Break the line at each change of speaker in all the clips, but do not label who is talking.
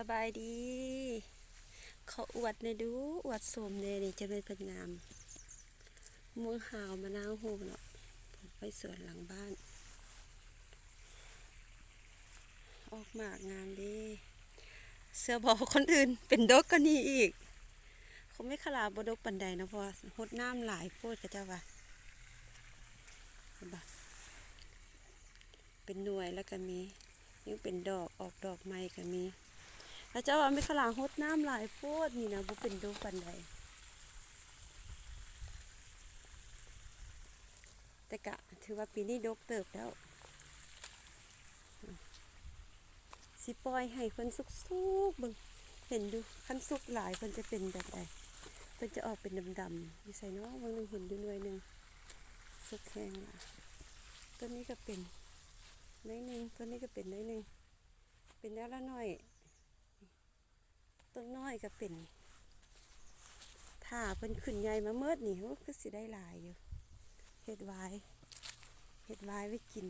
สบายดี เขาอวดในอยดู อวดสมเนี่ยนี่จะเป็นเป็นงามม่วงหาวมะนาวโหเนาะผมไปสวนหลังบ้าน ออกมากงามดีเสื้อบอกคนอื่นเป็นดกก็นี่อีกเขาไม่ขลาบดกปันใดนะเพราะว่าหดน้ำหลายโพดก็จะว่าเปะเป็นหน่วยแล้วก็มียังเป็นดอกออกดอกไม้ก็มี แล้วเจ้าว่าไม่ขลาหดน้ำหลายโพดนี่นะบ่เป็นดกปันใดแต่กะถือว่าปีนี้ดกเติบแล้ว สิปล่อยให้เพิ่นสุกบิ่งเห็นดูคันสุกหลายเพิ่นจะเป็นแบบใดเพิ่นจะออกเป็นดำๆอยู่ใส่เนาะบางหนึงเห็นอยู่หน่วยหนึ่งสุกแห้งละต้นนี้ก็เป็นหน้อยหนึงต้นนี้ก็เป็นหน้อยหนึงเป็นแล้วละหน่อย ต้นน้อยก็เป็นถ้าเพิ่นขึ้นใหญ่มาเมิดนี่ก็สิได้หลายอยู่เฮ็ดไว้เฮ็ดไว้ไว้กิน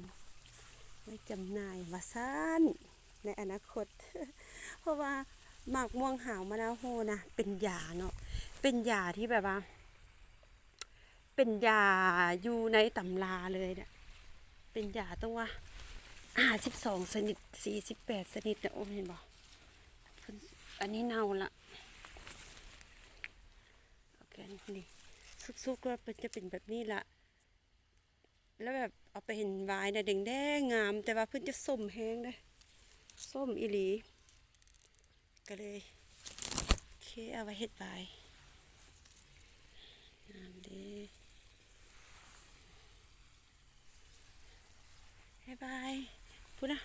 ไว้จำหน่ายว่าซ่านในอนาคต เพราะว่าหมากม่วงหาวมะนาวโฮนะเป็นยาเนาะเป็นยาที่แบบว่า เป็นยาอยู่ในตำราเลยเนี่ยเป็นยาต้องว่าห้าสิบสองชนิดสี่สิบแปดชนิดนะโอ้เห็นบ่เพิ่น อันนี้เน่าละโอเคนี่ซุกๆก็เป็นจะเป็นแบบนี้ละแล้วแบบเอาไปเห็นวายนะแดงแดงงาม แต่ว่าเพิ่นจะส้มแห้งเด้ส้มอีหลี ก็เลยโอเคเอาไว้เฮ็ดบายงามดีให้บายพูดนะ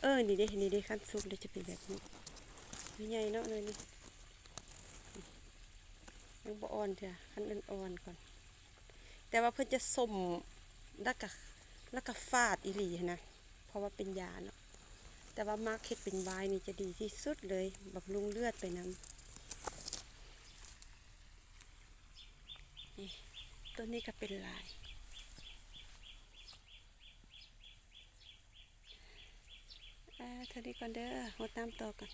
เออนี่ด้นี่ด้ขั้นสุกเลยจะเป็นแบบนี้ ไม่ใหญ่เนาะเลยนี่ยังบ่อ่อนเถอะขั้นอ่อนๆก่อน แต่ว่าเพิ่นจะสมแล้วก็แล้วก็ฟาดอีหลีนะ เพราะว่าเป็นยาเนาะ แต่ว่ามาร์คเฮ็ดเป็นวน์นี่จะดีที่สุดเลยบำรุงเลือดไปนำนี่ต้นนี้ก็เป็นลายอ่าเท่านี้ก่อนเด้อหดน้ำต่อกัน